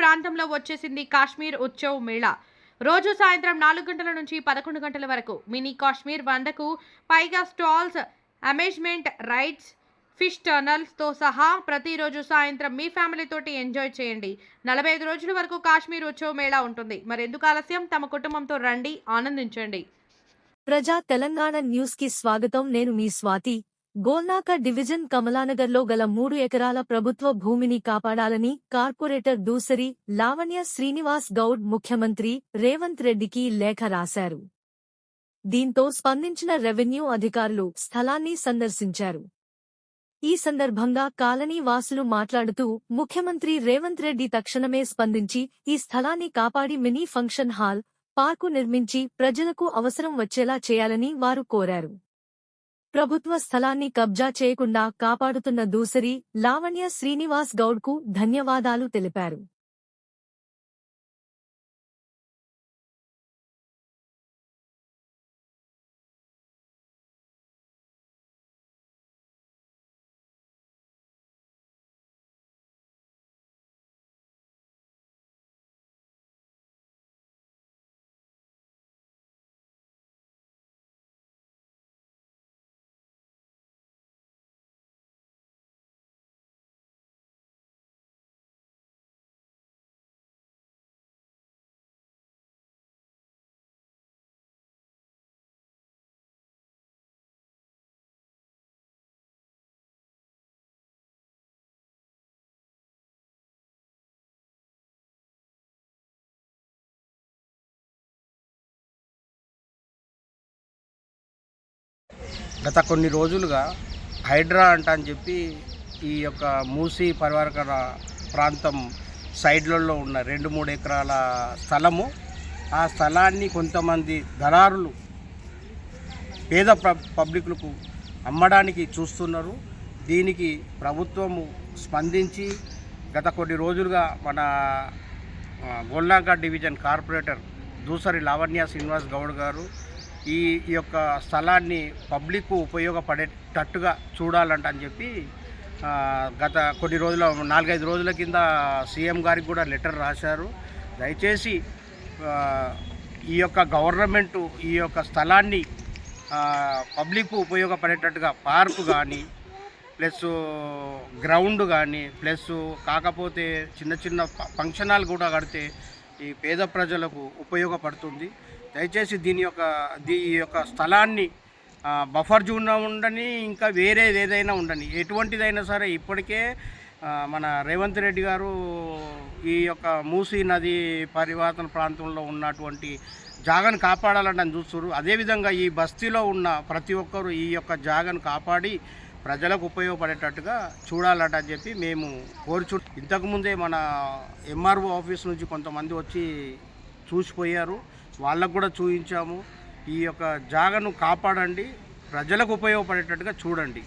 ప్రాంతంలో వచ్చేసింది కాశ్మీర్ ఉత్సవ్ మేళా. రోజు సాయంత్రం నాలుగు గంటల నుంచి పదకొండు గంటల వరకు మినీ కాశ్మీర్ వందకు పైగా స్టాల్స్ అమేజ్మెంట్ రైడ్స్ ఫిష్ టర్నల్స్తో సహా ప్రతిరోజు సాయంత్రం మీ ఫ్యామిలీతోటి ఎంజాయ్ చేయండి. నలభై ఐదు రోజుల వరకు కాశ్మీర్ ఉత్సవ మేళా ఉంటుంది. మరెందుకు ఆలస్యం? తమ కుటుంబంతో రండి ఆనందించండి. ప్రజా తెలంగాణ న్యూస్కి స్వాగతం. నేను మీ స్వాతి. గోల్నాక డివిజన్ కమలానగర్లో గల మూడు ఎకరాల ప్రభుత్వ భూమిని కాపాడాలని కార్పొరేటర్ దూసరి లావణ్య శ్రీనివాస్ గౌడ్ ముఖ్యమంత్రి రేవంత్ రెడ్డికి లేఖ రాశారు. దీంతో స్పందించిన రెవెన్యూ అధికారులు స్థలాన్ని సందర్శించారు. ఈ సందర్భంగా కాలనీ వాసులు మాట్లాడుతూ ముఖ్యమంత్రి రేవంత్ రెడ్డి తక్షణమే స్పందించి ఈ స్థలాన్ని కాపాడి మినీ ఫంక్షన్ హాల్ పార్కు నిర్మించి ప్రజలకు అవసరం వచ్చేలా చేయాలని వారు కోరారు. ప్రభుత్వ స్థలాన్ని కబ్జా చేయకుండా కాపాడుతున్న దూసరి లావణ్య శ్రీనివాస్ గౌడ్కు ధన్యవాదాలు తెలిపారు. గత కొన్ని రోజులుగా హైడ్రా అంట అని చెప్పి ఈ యొక్క మూసీ పరివారకర ప్రాంతం సైడ్లలో ఉన్న రెండు మూడు ఎకరాల స్థలము. ఆ స్థలాన్ని కొంతమంది దళారులు పేద పబ్లిక్లకు అమ్మడానికి చూస్తున్నారు. దీనికి ప్రభుత్వము స్పందించి గత కొన్ని రోజులుగా మన ఆ, గోల్నాక డివిజన్ కార్పొరేటర్ దూసరి లావణ్య శ్రీనివాస్ గౌడ్ గారు ఈ ఈ యొక్క స్థలాన్ని పబ్లిక్ ఉపయోగపడేటట్టుగా చూడాలంట అని చెప్పి గత కొన్ని రోజుల నాలుగైదు రోజుల కింద సీఎం గారికి కూడా లెటర్ రాశారు. దయచేసి ఈ యొక్క గవర్నమెంటు ఈ యొక్క స్థలాన్ని పబ్లిక్ ఉపయోగపడేటట్టుగా పార్కు కానీ ప్లస్ గ్రౌండ్ కానీ ప్లస్ కాకపోతే చిన్న చిన్న ఫంక్షన్ హాల్ కూడా కడితే ఈ పేద ప్రజలకు ఉపయోగపడుతుంది. దయచేసి దీని యొక్క దీ ఈ యొక్క స్థలాన్ని బఫర్ జోన్ ఉండని ఇంకా వేరేది ఏదైనా ఉండని ఎటువంటిదైనా సరే ఇప్పటికే మన రేవంత్ రెడ్డి గారు ఈ యొక్క మూసీ నది పరివాతన ప్రాంతంలో ఉన్నటువంటి జాగను కాపాడాలని చూస్తున్నారు. అదేవిధంగా ఈ బస్తీలో ఉన్న ప్రతి ఒక్కరూ ఈ యొక్క జాగను కాపాడి ప్రజలకు ఉపయోగపడేటట్టుగా చూడాలట అని చెప్పి మేము కోరుచు ఇంతకుముందే మన ఎంఆర్ఓ ఆఫీస్ నుంచి కొంతమంది వచ్చి చూసిపోయారు. వాళ్ళకు కూడా చూపించాము. ఈ యొక్క జాగను కాపాడండి. ప్రజలకు ఉపయోగపడేటట్టుగా చూడండి.